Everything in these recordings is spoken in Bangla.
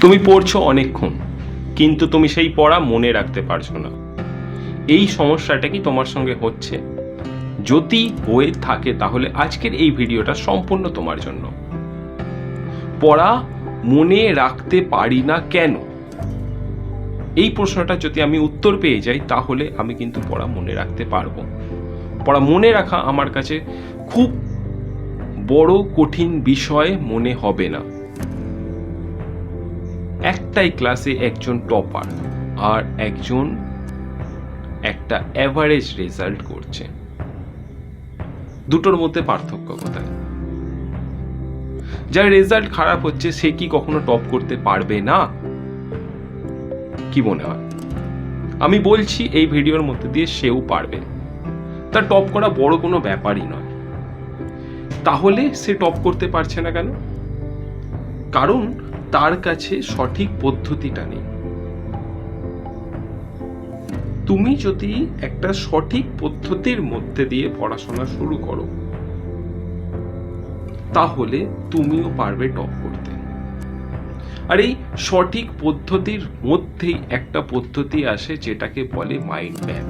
তুমি পড়ছো অনেকক্ষণ, কিন্তু তুমি সেই পড়া মনে রাখতে পারছ না। এই সমস্যাটা কি তোমার সঙ্গে হচ্ছে? যদি হয়ে থাকে তাহলে আজকের এই ভিডিওটা সম্পূর্ণ তোমার জন্য। পড়া মনে রাখতে পারি না কেন? এই প্রশ্নটা যদি আমি উত্তর পেয়ে যাই, তাহলে আমি কিন্তু পড়া মনে রাখতে পারব। পড়া মনে রাখা আমার কাছে খুব বড় কঠিন বিষয় মনে হবে না। একটাই ক্লাসে একজন টপার আর একজন একটা অ্যাভারেজ রেজাল্ট করছে। দুটোর মধ্যে পার্থক্য কোথায়? যার রেজাল্ট খারাপ হচ্ছে, সে কি কখনো টপ করতে পারবে না? কি মনে হয়? আমি বলছি, এই ভিডিওর মধ্যে দিয়ে সেও পারবে। তার টপ করা বড় কোনো ব্যাপারই নয়। তাহলে সে টপ করতে পারছে না কেন? কারণ তার কাছে সঠিক পদ্ধতিটা নেই। তুমি যদি একটা সঠিক পদ্ধতির মধ্যে দিয়ে পড়াশোনা শুরু করো, তাহলে তুমিও পারবে টপ করতে। আর এই সঠিক পদ্ধতির মধ্যেই একটা পদ্ধতি আসে যেটাকে বলে মাইন্ড ম্যাপ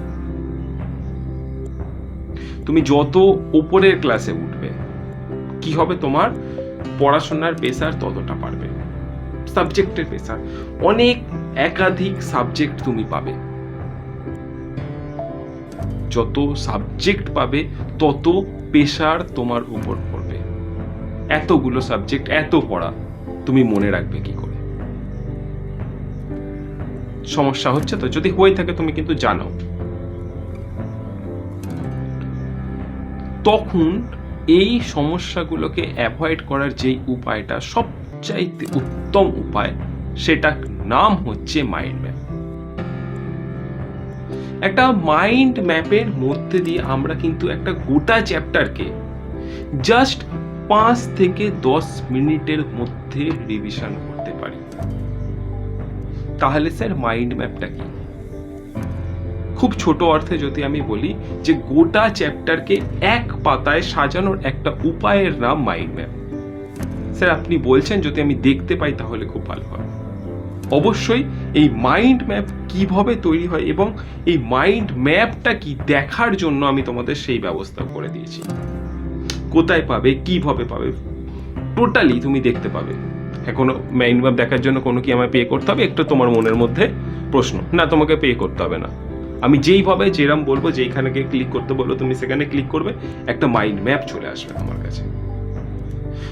তুমি যত উপরের ক্লাসে উঠবে, কি হবে তোমার? পড়াশোনার পেশার ততটা পারবে সাবজেক্টের পেশার অনেক একাধিক সাবজেক্ট তুমি পাবে। যত সাবজেক্ট পাবে, তত পেশার তোমার উপর পড়বে। এতগুলো সাবজেক্ট এত পড়া, তুমি মনে রাখবে কি করে? সমস্যা হচ্ছে তো? যদি হয়ে থাকে, তুমি কিন্তু জানো। তখন এই সমস্যাগুলোকে অ্যাভয়েড করার যেই উপায়টা সবচাইতে উত্তম উপায় সেটা নাম হচ্ছে মাইন্ড ম্যাপ একটা মাইন্ড ম্যাপের মধ্যে দিয়ে আমরা কিন্তু একটা গোটা চ্যাপ্টারকে জাস্ট পাঁচ থেকে দশ মিনিটের মধ্যে রিভিশন করতে পারি। তাহলে স্যার মাইন্ড ম্যাপটা কি? খুব ছোট অর্থে যদি আমি বলি যে গোটা চ্যাপ্টারকে এক পাতায় সাজানোর একটা উপায়ের নাম মাইন্ড ম্যাপ স্যার, আপনি বলছেন যদি আমি দেখতে পাই তাহলে খুব ভালো হয়। অবশ্যই এই মাইন্ড ম্যাপ কীভাবে তৈরি হয় এবং এই মাইন্ড ম্যাপটা কি দেখার জন্য আমি তোমাদের সেই ব্যবস্থা করে দিয়েছি। কোথায় পাবে, কীভাবে পাবে টোটালি তুমি দেখতে পাবে। কোনো মাইন্ড ম্যাপ দেখার জন্য কোনো কি আমায় পে করতে হবে? একটু তোমার মনের মধ্যে প্রশ্ন। না, তোমাকে পে করতে হবে না। আমি যেইভাবে যেরম বলব, যেইখানে ক্লিক করতে বলব, তুমি সেখানে ক্লিক করবে, একটা মাইন্ড ম্যাপ চলে আসবে আমার কাছে।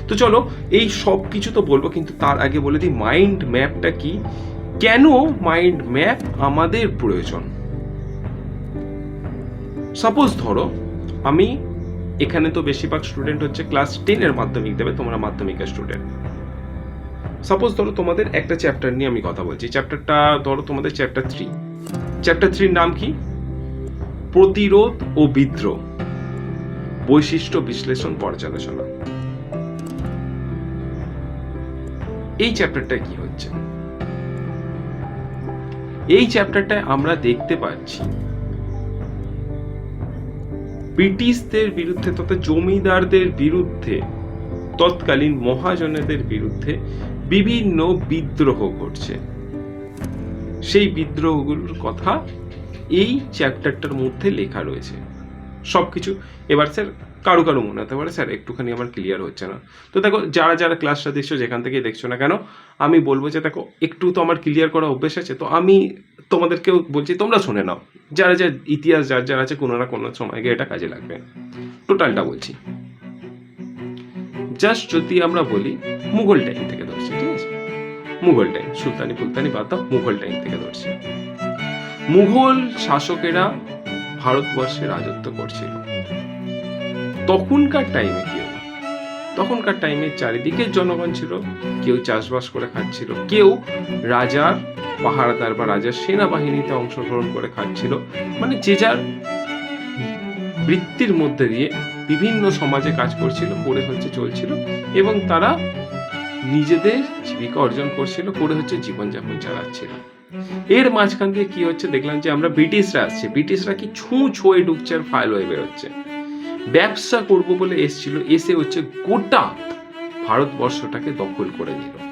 তো চলো, এই সব কিছু তো বলব, কিন্তু তার আগে বলে দিই মাইন্ড ম্যাপটা কি? কেন মাইন্ড ম্যাপ আমাদের প্রয়োজন? সাপোজ ধরো, আমি এখানে তো বেশিরভাগ স্টুডেন্ট হচ্ছে ক্লাস টেনের মাধ্যমিক দেবে, তোমরা মাধ্যমিকের স্টুডেন্ট সাপোজ ধরো তোমাদের একটা চ্যাপ্টার নিয়ে আমি কথা বলছি চ্যাপ্টারটা ধরো তোমাদের চ্যাপ্টার থ্রি চ্যাপ্টার থ্রির নাম কি? প্রতিরোধ ও বিদ্রোহ। বৈশিষ্ট্য বিশ্লেষণ পর্যালোচনা। এই চ্যাপ্টারটা কি হচ্ছে? এই চ্যাপ্টারটায় আমরা দেখতে পাচ্ছি, ব্রিটিশদের বিরুদ্ধে তথা জমিদারদের বিরুদ্ধে, তৎকালীন মহাজনেদের বিরুদ্ধে বিভিন্ন বিদ্রোহ ঘটছে। সেই বিদ্রোহগুলোর কথা এই চ্যাপ্টারটার মধ্যে লেখা রয়েছে। সব কিছু এবার স্যার কারও কারও মনে হতে পারে, স্যার, একটুখানি আমার ক্লিয়ার হচ্ছে না। তো দেখো, যারা যারা ক্লাসটা দেখছ, যেখান থেকে দেখছ না কেন, আমি বলব যে দেখো, একটু তো আমার ক্লিয়ার করা অভ্যেস আছে, তো আমি তোমাদেরকেও বলছি, তোমরা শুনে নাও। যারা যা ইতিহাস, যার যার আছে, কোনো না কোনো সময় গিয়ে এটা কাজে লাগবে। টোটালটা বলছি। জাস্ট যদি আমরা বলি, মুঘল টাইম থেকে ধরছি, ঠিক আছে? মুঘল টাইম সুলতানি ফুলতানি বাদ মুঘল টাইম থেকে ধরছি। মুঘল শাসকেরা ভারতবর্ষে রাজত্ব করছিল। তখনকার টাইমে কি হলো? তখনকার টাইমে চারিদিকে জনগণ ছিল, কেউ চাষবাস করে খাচ্ছিল, কেউ রাজার পাহারাদার বা রাজার সেনাবাহিনীতে অংশগ্রহণ করে খাচ্ছিল। মানে যে যার বৃত্তির মধ্যে দিয়ে বিভিন্ন সমাজে কাজ করছিল, করে হচ্ছে চলছিল এবং তারা নিজেদের জীবিকা অর্জন করছিল, করে হচ্ছে জীবনযাপন চালাচ্ছিল। এর মাঝখান দিয়ে কি হচ্ছে? দেখলাম যে আমরা ব্রিটিশরা আসছে। ব্রিটিশরা কি ছুঁ ছোয়ে ঢুকছে আর ফাইল হয়ে বেরোচ্ছে। ব্যবসা করব বলে এসছিল। এসে হচ্ছে গোটা ভারতবর্ষটাকে দখল করে নিল।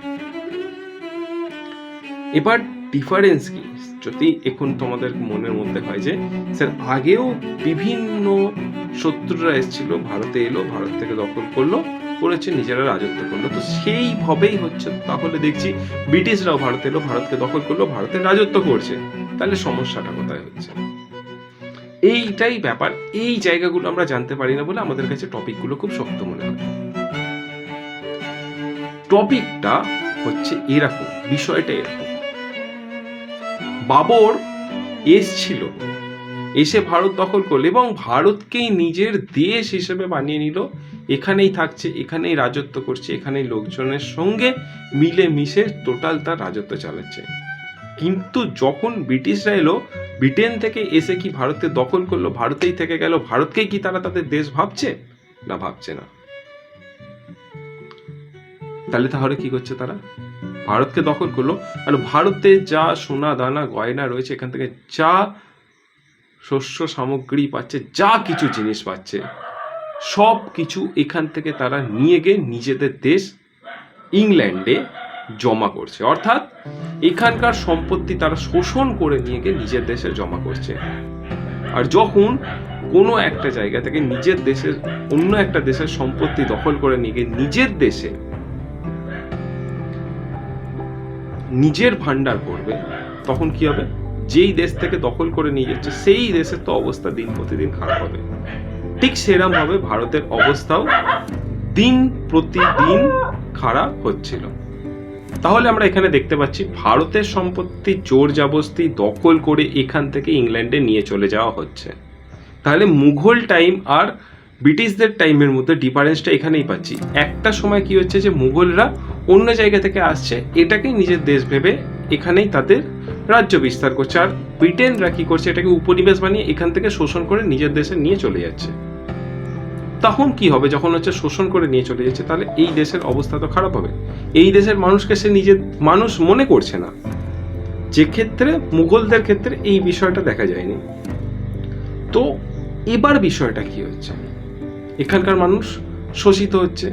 এবার ডিফারেন্স কি? যদি এখন তোমাদের মনের মধ্যে হয় যে, স্যার, আগেও বিভিন্ন শত্রুরা এসেছিল, ভারতে এলো, ভারত থেকে দখল করল, করেছে, নিজেরা রাজত্ব করল। তো সেইভাবেই হচ্ছে। তাহলে দেখছি ব্রিটিশরাও ভারত এলো, ভারতকে দখল করল ভারতে রাজত্ব করছে। তাহলে সমস্যাটা কোথায় হচ্ছে? এইটাই ব্যাপার। এই জায়গাগুলো আমরা জানতে পারি না বলে আমাদের কাছে টপিকগুলো খুব শক্ত মনে হয়। টপিকটা হচ্ছে এরকম, বিষয়টা এরকম। বাবর এসছিল, এসে ভারত দখল করল এবং ভারতকেই নিজের দেশ হিসেবে বানিয়ে নিল। এখানেই থাকছে, এখানেই রাজত্ব করছে, এখানেই লোকজনের সঙ্গে মিলে মিশে টোটাল তার রাজত্ব চালাচ্ছে। কিন্তু যখন ব্রিটিশরা এলো ব্রিটেন থেকে এসে কি ভারতে দখল করল? ভারতেই থেকে গেল। ভারতকেই কি তারা তাদের দেশ ভাবছে? না ভাবছে না। তাহলে তাহলে কি করছে তারা? ভারতকে দখল করল। আর ভারতে যা সোনা, দানা, গয়না রয়েছে, এখান থেকে যা শস্য সামগ্রী পাচ্ছে, যা কিছু জিনিস পাচ্ছে সব কিছু এখান থেকে তারা নিয়ে গিয়ে নিজেদের দেশ ইংল্যান্ডে জমা করছে। অর্থাৎ এখানকার সম্পত্তি তারা শোষণ করে নিয়ে গিয়ে নিজের দেশে জমা করছে। আর যখন কোনো একটা জায়গা থেকে নিজের দেশের, অন্য একটা দেশের সম্পত্তি দখল করে নিয়ে গিয়ে নিজের দেশে নিজের ভান্ডার করবে, তখন কি হবে? যেই দেশ থেকে দখল করে নিয়ে যাচ্ছে, সেই দেশের তো অবস্থা দিন প্রতিদিন খারাপ হবে। ঠিক সেরকম ভাবে ভারতের অবস্থাও দিন প্রতিদিন খারাপ হচ্ছিল। তাহলে আমরা এখানে দেখতে পাচ্ছি ভারতের সম্পত্তি জোর জাবস্তি দখল করে এখান থেকে ইংল্যান্ডে নিয়ে চলে যাওয়া হচ্ছে। তাহলে মুঘল টাইম আর ব্রিটিশদের টাইমের মধ্যে ডিফারেন্সটা এখানেই পাচ্ছি। একটা সময় কি হচ্ছে যে মুঘলরা অন্য জায়গা থেকে আসছে, এটাকেই নিজের দেশ ভেবে এখানেই তাদের রাজ্য বিস্তার করছে। আর ব্রিটেনরা কি করছে, এটাকে উপনিবেশ বানিয়ে এখান থেকে শোষণ করে নিজের দেশে নিয়ে চলে যাচ্ছে। তখন কি হবে? যখন হচ্ছে শোষণ করে নিয়ে চলে যাচ্ছে, তাহলে এই দেশের অবস্থা তো খারাপ হবে। এই দেশের মানুষকে সে নিজের মানুষ মনে করছে না। যে ক্ষেত্রে, মুঘলদের ক্ষেত্রে এই বিষয়টা দেখা যায়নি। তো এবার বিষয়টা কি হচ্ছে? এখানকার মানুষ শোষিত হচ্ছে।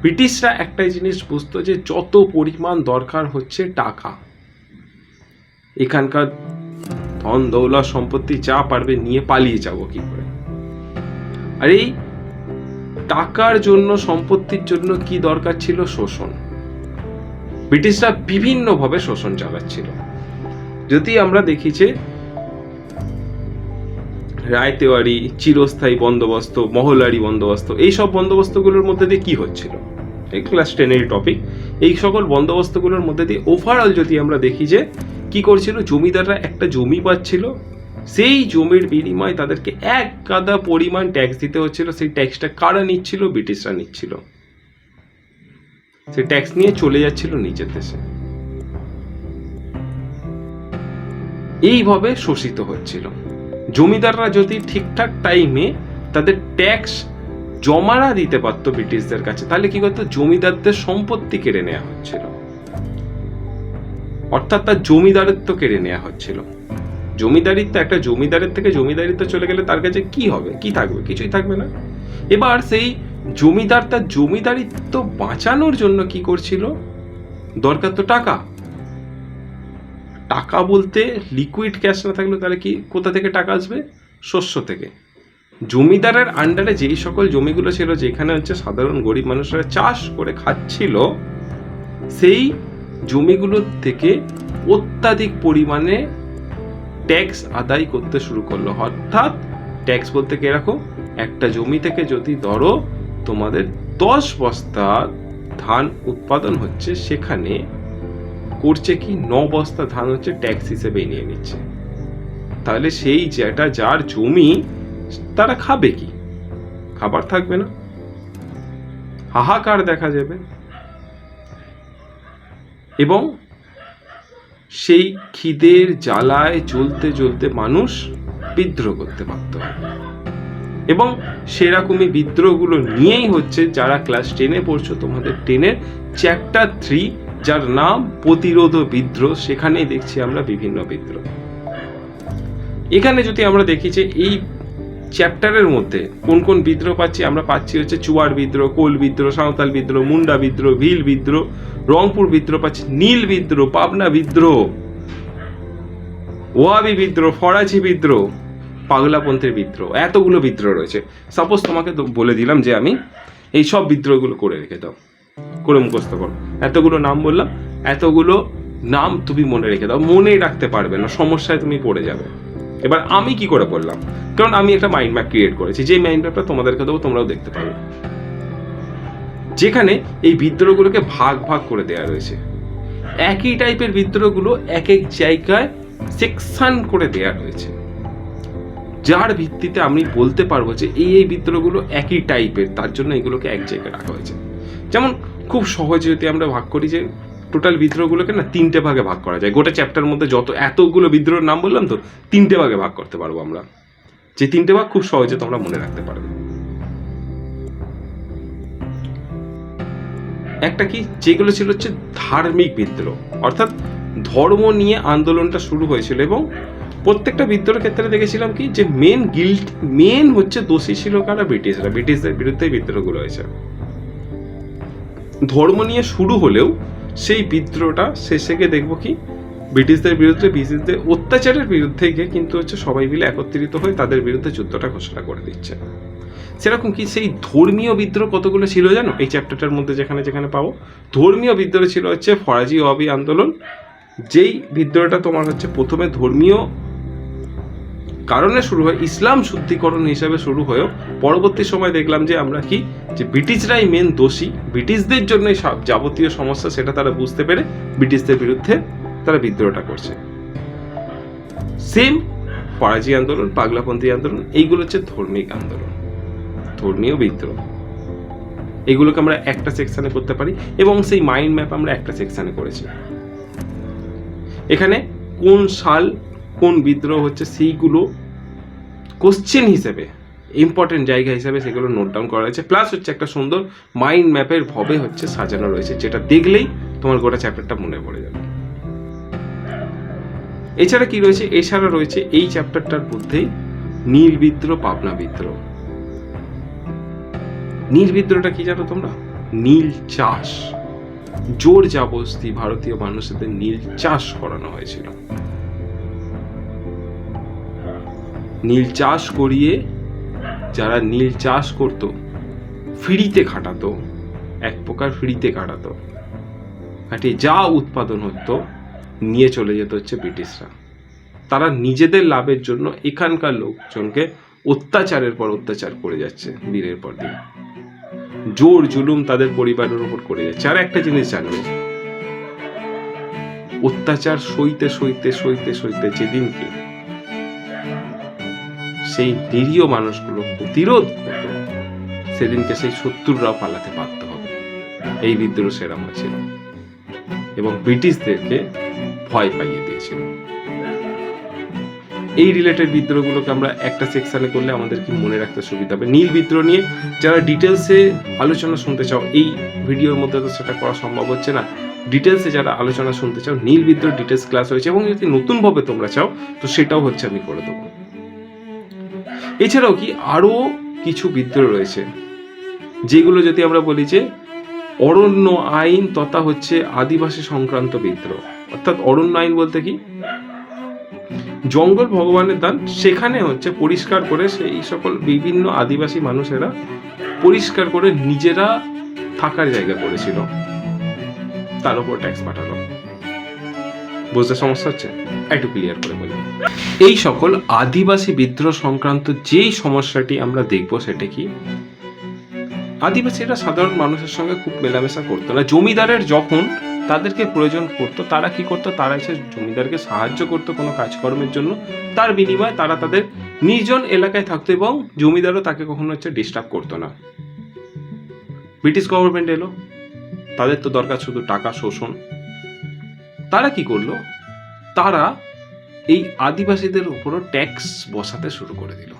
ব্রিটিশরা একটাই জিনিস বুঝতো যে যত পরিমাণ দরকার হচ্ছে টাকা। এখানকার ধন দৌলত সম্পত্তি যা পারবে নিয়ে পালিয়ে যাব কি করে? আর এই টাকার জন্য, সম্পত্তির জন্য কি দরকার ছিল? শোষণ। ব্রিটিশরা বিভিন্নভাবে শোষণ চালাচ্ছিল। যদি আমরা দেখি যে রায়তেওয়ারি চিরস্থায়ী বন্দোবস্ত, মহলারি বন্দোবস্ত, এই সব বন্দোবস্তগুলোর মধ্যে দিয়ে কি হচ্ছিল? এই ক্লাস টেনের টপিক এই সকল বন্দোবস্তগুলোর মধ্যে দিয়ে ওভারঅল যদি আমরা দেখি যে কি করছিল? জমিদাররা একটা জমি পাচ্ছিল। সেই জমির বিনিময়ে তাদেরকে এক গাদা পরিমাণ ট্যাক্স দিতে হচ্ছিল। সেই ট্যাক্সটা কারা নিচ্ছিল? ব্রিটিশরা নিচ্ছিল। সেই ট্যাক্স নিয়ে চলে যাচ্ছিল নিজের দেশে। এইভাবে শোষিত হচ্ছিল। জমিদাররা যদি ঠিকঠাক টাইমে তাদের ট্যাক্স জমা না দিতে পারতো ব্রিটিশদের কাছে, তাহলে কি করতো? জমিদারদের সম্পত্তি কেড়ে নেওয়া হচ্ছিল। অর্থাৎ তার জমিদারিত্ব কেড়ে নেওয়া হচ্ছিল। জমিদারিত্ব, একটা জমিদারের থেকে জমিদারিত্ব চলে গেলে তার কাছে কি হবে? কি থাকবে? কিছুই থাকবে না। এবার সেই জমিদার তার জমিদারিত্ব বাঁচানোর জন্য কি করছিল? দরকার তো টাকা। টাকা বলতে লিকুইড ক্যাশ না থাকলে তাহলে কি কোথা থেকে টাকা আসবে? শস্য থেকে। জমিদারের আন্ডারে যেই সকল জমিগুলো ছিল, যেখানে হচ্ছে সাধারণ গরিব মানুষরা চাষ করে খাচ্ছিল, সেই জমিগুলোর থেকে অত্যাধিক পরিমাণে ট্যাক্স আদায় করতে শুরু করল। অর্থাৎ ট্যাক্স বলতে কি এরকম একটা জমি থেকে যদি ধরো তোমাদের দশ বস্তা ধান উৎপাদন হচ্ছে, সেখানে করছে কি? ন বস্তা ধান হচ্ছে ট্যাক্স হিসেবে নিয়ে নিচ্ছে। তাহলে সেই যেটা, যার জমি, তারা খাবে কি? খাবার থাকবে না। হাহাকার দেখা যাবে। এবং সেই খিদের জ্বালায় জ্বলতে জ্বলতে মানুষ বিদ্রোহ করতে পারত এবং সেরকমই বিদ্রোহগুলো নিয়েই হচ্ছে যারা ক্লাস টেনে পড়ছো, তোমাদের টেনের চ্যাপ্টার থ্রি যার নাম প্রতিরোধ বিদ্রোহ, সেখানেই দেখছি আমরা বিভিন্ন বিদ্রোহ। এখানে যদি আমরা দেখি যে এই চ্যাপ্টারের মধ্যে কোন কোন বিদ্রোহ পাচ্ছি আমরা পাচ্ছি হচ্ছে চুয়ার বিদ্রোহ, কোল বিদ্রোহ, সাঁওতাল বিদ্রোহ, মুন্ডা বিদ্রোহ, ভিল বিদ্রোহ, রংপুর বিদ্রোহ পাচ্ছি, নীল বিদ্রোহ, পাবনা বিদ্রোহ, ওয়াবি বিদ্রোহ ফরাজি বিদ্রোহ, পাগলাপন্থের বিদ্রোহ, এতগুলো বিদ্রোহ রয়েছে। সাপোজ তোমাকে তো বলে দিলাম যে আমি এই সব বিদ্রোহগুলো করে রেখে দাও, করে মুখস্থ করো। এতগুলো নাম বললাম, এতগুলো নাম তুমি মনে রেখে দাও মনে রাখতে পারবে না, সমস্যায় তুমি পড়ে যাবে। এবার আমি কি করে বললাম? কারণ আমি একটা মাইন্ড ম্যাপ ক্রিয়েট করেছি যে মাইন্ড ম্যাপটা তোমাদেরকে দেবো, তোমরাও দেখতে পাবে যেখানে এই বিদ্রোহগুলোকে ভাগ ভাগ করে দেওয়া রয়েছে। একই টাইপের বিদ্রোহগুলো এক এক জায়গায় সেকশন করে দেওয়া রয়েছে। যার ভিত্তিতে আমি বলতে পারব যে এই এই বিদ্রোহগুলো একই টাইপের তার জন্য এগুলোকে এক জায়গায় রাখা হয়েছে। যেমন খুব সহজে যদি আমরা ভাগ করি যে টোটাল বিদ্রোহগুলোকে না তিনটে ভাগে ভাগ করা যায়। গোটা চ্যাপ্টার মধ্যে যত এতগুলো বিদ্রোহের নাম বললাম তো, তিনটে ভাগে ভাগ করতে পারব আমরা। যে তিনটে ভাগ খুব সহজে তোমরা মনে রাখতে পারবে। একটা কি? যেগুলো ছিল হচ্ছে ধার্মিক বিদ্রোহ। অর্থাৎ ধর্ম নিয়ে আন্দোলনটা শুরু হয়েছিল এবং প্রত্যেকটা বিদ্রোহের ক্ষেত্রে দেখেছিলাম কি? যে মেন গিল্ট মেন হচ্ছে দোষী ছিল কারা? ব্রিটিশরা। ব্রিটিশদের বিরুদ্ধে বিদ্রোহগুলো হয়েছে। ধর্ম নিয়ে শুরু হলেও সেই বিদ্রোহটা শেষে গিয়ে দেখব কি, ব্রিটিশদের বিরুদ্ধে, ব্রিটিশদের অত্যাচারের বিরুদ্ধে গিয়ে কিন্তু হচ্ছে সবাই মিলে একত্রিত হয়ে তাদের বিরুদ্ধে যুদ্ধটা ঘোষণা করে দিচ্ছে। সেরকম কি সেই ধর্মীয় বিদ্রোহ কতগুলো ছিল জানো? এই চ্যাপ্টারটার মধ্যে যেখানে যেখানে পাবো। ধর্মীয় বিদ্রোহ ছিল হচ্ছে ফরাজি অবি আন্দোলন। যেই বিদ্রোহটা তোমার হচ্ছে প্রথমে ধর্মীয় কারণে শুরু হয়, ইসলাম শুদ্ধিকরণ হিসাবে শুরু হয়েও পরবর্তী সময় দেখলাম যে আমরা কি? যে ব্রিটিশরাই মেন দোষী। ব্রিটিশদের জন্যই সব যাবতীয় সমস্যা সেটা তারা বুঝতে পেরে ব্রিটিশদের বিরুদ্ধে তারা বিদ্রোহটা করছে। সেম ফরাজি আন্দোলন, পাগলাপন্থী আন্দোলন, এইগুলো হচ্ছে ধর্মিক আন্দোলন, ধর্মীয় বিদ্রোহ। এগুলোকে আমরা একটা সেকশনে করতে পারি এবং সেই মাইন্ড ম্যাপ আমরা একটা সেকশানে করেছি। এখানে কোন সাল কোন বিদ্রোহ হচ্ছে সেইগুলো কোশ্চেন হিসেবে ইম্পর্টেন্ট জায়গা হিসেবে সেগুলো নোট ডাউন করা হয়েছে প্লাস হচ্ছে একটা সুন্দর মাইন্ড ম্যাপের ভবে হচ্ছে সাজানো রয়েছে, যেটা দেখলেই তোমার গোটা চ্যাপ্টারটা মনে পড়ে যাবে। এছাড়া কি রয়েছে? এছাড়া রয়েছে এই চ্যাপ্টারটার মধ্যেই নীল বিদ্রোহ, পাবনা বিদ্রোহ। নীল বিদ্রোহটা কি জানো তোমরা? নীল চাষ। জোর জাবস্তি ভারতীয় মানুষদের নীল চাষ করানো হয়েছিল। নীল চাষ করিয়ে যারা নীল চাষ করত, ফ্রিতে খাটাতো, এক প্রকার ফ্রিতে কাটাতো খাটিয়ে যা উৎপাদন হতো, নিয়ে চলে যেত হচ্ছে ব্রিটিশরা। তারা নিজেদের লাভের জন্য এখানকার লোকজনকে অত্যাচারের পর অত্যাচার করে যাচ্ছে দিনের পর দিন। জোর জুলুম তাদের পরিবারের উপর করে যাচ্ছে। আর একটা জিনিস জানবে, অত্যাচার সইতে সইতে সইতে সইতে যেদিনকে সেই নিরীহ মানুষগুলো প্রতিরোধ করবে। সেদিনকে সেই শত্রুরাও পালাতে বাধ্য হবে। এই বিদ্রোহ সেরাম হয়েছিল এবং ব্রিটিশদেরকে ভয় পাইয়ে দিয়েছিল। এই রিলেটেড বিদ্রোহগুলোকে আমরা একটা সেকশনে করলে আমাদের কি মনে রাখতে সুবিধা হবে? নীল বিদ্রোহ নিয়ে যারা ডিটেলসে আলোচনা শুনতে চাও, এই ভিডিওর মধ্যে তো সেটা করা সম্ভব হচ্ছে না। ডিটেলসে যারা আলোচনা শুনতে চাও, নীল বিদ্রোহ ডিটেলস ক্লাস হয়েছে এবং যদি নতুনভাবে তোমরা চাও, তো সেটাও হচ্ছে আমি করে দেবো। এছাড়াও কি আরও কিছু বিদ্রোহ রয়েছে? যেগুলো যদি আমরা বলি যে অরণ্য আইন তথা হচ্ছে আদিবাসী সংক্রান্ত বিদ্রোহ। অর্থাৎ অরণ্য আইন বলতে কি? জঙ্গল ভগবানের দান, সেখানে হচ্ছে পরিষ্কার করে সেই সকল বিভিন্ন আদিবাসী মানুষেরা পরিষ্কার করে নিজেরা থাকার জায়গা করেছিল। তার উপর ট্যাক্স পাঠালো বুঝতে সমস্যা হচ্ছে? একটু ক্লিয়ার করে বলি। এই সকল আদিবাসী বিদ্রোহ সংক্রান্ত যেই সমস্যাটি আমরা দেখব সেটা কি? আদিবাসীরা সাধারণ মানুষের সঙ্গে খুব মেলামেশা করতো না। জমিদারের যখন তাদেরকে প্রয়োজন করতো তারা কি করতো? তারা এসে জমিদারকে সাহায্য করতো কোনো কাজকর্মের জন্য। তার বিনিময়ে তারা তাদের নির্জন এলাকায় থাকতো এবং জমিদারও তাকে কখনো হচ্ছে ডিস্টার্ব করতো না। ব্রিটিশ গভর্নমেন্ট এলো। তাদের তো দরকার শুধু টাকা শোষণ। তারা কি করল? তারা এই আদিবাসীদের উপরও ট্যাক্স বসাতে শুরু করে দিল।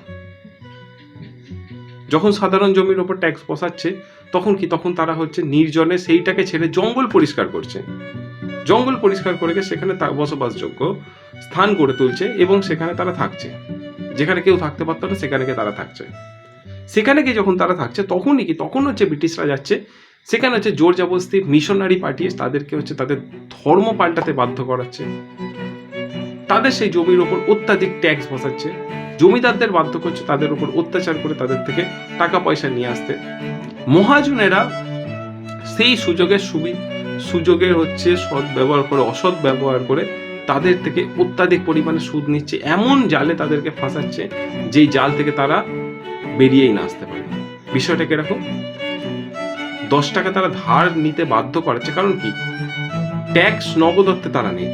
যখন সাধারণ জমির ওপর ট্যাক্স বসাচ্ছে, তখন কি? তখন তারা হচ্ছে নির্জনে সেইটাকে ছেড়ে জঙ্গল পরিষ্কার করছে। জঙ্গল পরিষ্কার করে সেখানে বসবাসযোগ্য স্থান গড়ে তুলছে এবং সেখানে তারা থাকছে। যেখানে কেউ থাকতে পারতো না, সেখানে গিয়ে তারা থাকছে। সেখানে গিয়ে যখন তারা থাকছে, তখনই কি? তখন হচ্ছে ব্রিটিশরা যাচ্ছে সেখানে হচ্ছে জোর জবরদস্তি মিশনারি পাঠিয়ে তাদেরকে হচ্ছে তাদের ধর্ম পাল্টাতে বাধ্য করাচ্ছে। তাদের সেই জমির ওপর অত্যাধিক ট্যাক্স বসাচ্ছে। জমিদারদের বাধ্য করছে তাদের উপর অত্যাচার করে তাদের থেকে টাকা পয়সা নিয়ে আসতে। মহাজনেরা সেই সুযোগের সুবি, সুযোগের হচ্ছে সৎ ব্যবহার করে, অসৎ ব্যবহার করে তাদের থেকে অত্যাধিক পরিমাণে সুদ নিচ্ছে। এমন জালে তাদেরকে ফাঁসাচ্ছে যেই জাল থেকে তারা বেরিয়েই না আসতে পারে। বিষয়টা কীরকম? দশ টাকা তারা ধার নিতে বাধ্য করাচ্ছে কারণ কি? ট্যাক্স নগদত্তে তারা নেই।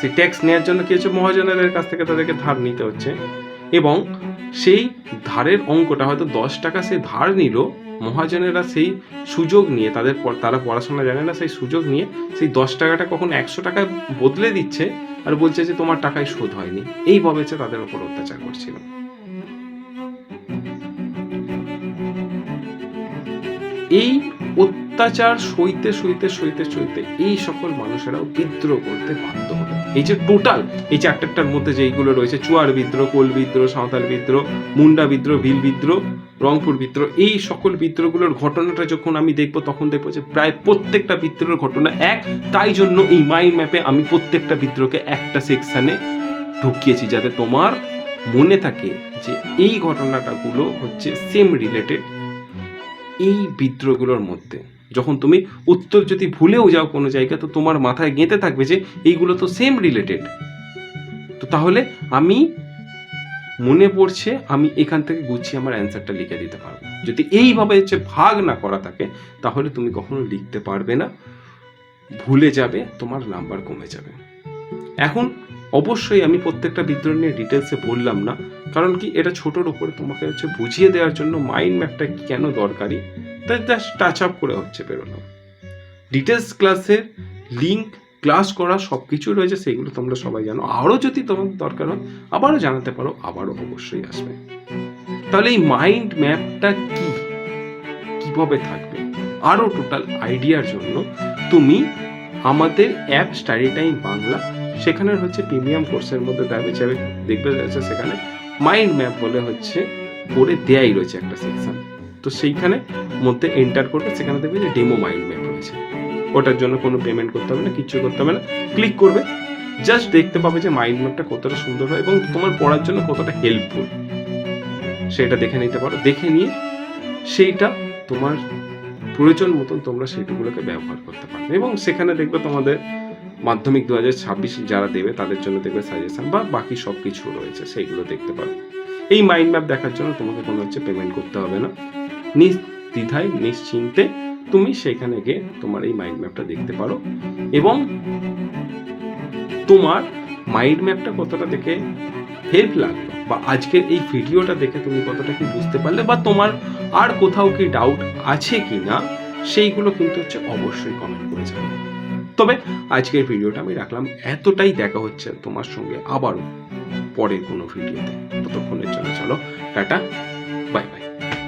সেই ট্যাক্স নেওয়ার জন্য কি হচ্ছে? মহাজনেদের কাছ থেকে তাদেরকে ধার নিতে হচ্ছে। এবং সেই ধারের অঙ্কটা হয়তো দশ টাকা সে ধার নিল, মহাজনেরা সেই সুযোগ নিয়ে তাদের তারা পড়াশোনা জানে না, সেই সুযোগ নিয়ে সেই দশ টাকাটা কখন একশো টাকায় বদলে দিচ্ছে আর বলছে যে তোমার টাকায় শোধ হয়নি। এইভাবে হচ্ছে তাদের উপর অত্যাচার করছিল। এই অত্যাচার সইতে সইতে সইতে সইতে এই সকল মানুষেরাও বিদ্রোহ করতে বাধ্য হলো। এই যে টোটাল এই চারটার মধ্যে যেইগুলো রয়েছে, চুয়ার বিদ্রোহ, কোল বিদ্রোহ, সাঁওতাল বিদ্রোহ, মুন্ডা বিদ্রোহ, ভিল বিদ্রোহ, রংপুর বিদ্রোহ, এই সকল বিদ্রোহগুলোর ঘটনাটা যখন আমি দেখব, তখন দেখব যে প্রায় প্রত্যেকটা বিদ্রোহের ঘটনা এক। তাই জন্য এই মাইন্ড ম্যাপে আমি প্রত্যেকটা বিদ্রোহকে একটা সেকশানে ঢুকিয়েছি, যাতে তোমার মনে থাকে যে এই ঘটনাটাগুলো হচ্ছে সেম রিলেটেড এই বিদ্রোহগুলোর মধ্যে। যখন তুমি উত্তর যদি ভুলেও যাও কোনো জায়গা তো তোমার মাথায় গেঁথে থাকবে যে এইগুলো তো সেম রিলেটেড তো তাহলে আমি মনে পড়ছে আমি এখান থেকে গুছিয়ে আমার অ্যান্সারটা লিখে দিতে পারব। যদি এইভাবে হচ্ছে ভাগ না করা থাকে, তাহলে তুমি কখনো লিখতে পারবে না। ভুলে যাবে, তোমার নাম্বার কমে যাবে। এখন অবশ্যই আমি প্রত্যেকটা বিদ্রোহ নিয়ে ডিটেলসে বললাম না, কারণ কি এটা ছোটোর উপরে, তোমাকে হচ্ছে বুঝিয়ে দেওয়ার জন্য মাইন্ড ম্যাপটা কেন দরকারি? তাই জাস্ট টাচ আপ করে হচ্ছে বেরোনো ডিটেলস ক্লাসের লিঙ্ক ক্লাস করা সব কিছু রয়েছে, সেগুলো তোমরা সবাই জানো। আরও যদি তোমার দরকার হয়, আবারও জানাতে পারো, আবারও অবশ্যই আসবে। তাহলে এই মাইন্ড ম্যাপটা কি? কীভাবে থাকবে? আরও টোটাল আইডিয়ার জন্য তুমি আমাদের অ্যাপ স্টাডি টাইম বাংলা সেখানে হচ্ছে প্রিমিয়াম কোর্সের মধ্যে দেবে যাবে দেখবে যাচ্ছে সেখানে মাইন্ড ম্যাপ বলে হচ্ছে করে দেয়াই রয়েছে একটা সেকশন তো সেইখানে মধ্যে এন্টার করবে, সেখানে দেখবে যে ডেমো মাইন্ড ম্যাপ রয়েছে। ওটার জন্য কোনো পেমেন্ট করতে হবে না, কিচ্ছু করতে হবে না। ক্লিক করবে জাস্ট দেখতে পাবে যে মাইন্ড ম্যাপটা কতটা সুন্দর হয় এবং তোমার পড়ার জন্য কতটা হেল্পফুল সেটা দেখে নিতে পারো। দেখে নিয়ে সেইটা তোমার প্রয়োজন মতন তোমরা সেইটুকুলোকে ব্যবহার করতে পারবে। এবং সেখানে দেখবে তোমাদের মাধ্যমিক দু হাজার ছাব্বিশ যারা দেবে, তাদের জন্য দেখবে সাজেশন বা বাকি সব কিছু রয়েছে, সেইগুলো দেখতে পারো। এই মাইন্ড ম্যাপ দেখার জন্য তোমাকে কোনো হচ্ছে পেমেন্ট করতে হবে না। নির্দ্বিধায়, নিশ্চিন্তে তুমি সেখানে গিয়ে তোমার এই মাইন্ড ম্যাপটা দেখতে পারো এবং তোমার মাইন্ড ম্যাপটা কতটা দেখে হেল্প লাগল বা আজকের এই ভিডিওটা দেখে তুমি কতটা কি বুঝতে পারলে বা তোমার আর কোথাও কি ডাউট আছে কি না সেইগুলো কিন্তু হচ্ছে অবশ্যই কমেন্ট করে জানাবে। তবে আজকের ভিডিওটা আমি রাখলাম। এতটাই দেখা হচ্ছে তোমার সঙ্গে আবারও পরের কোনো ভিডিওতে। ততক্ষণের জন্য চলো, টাটা।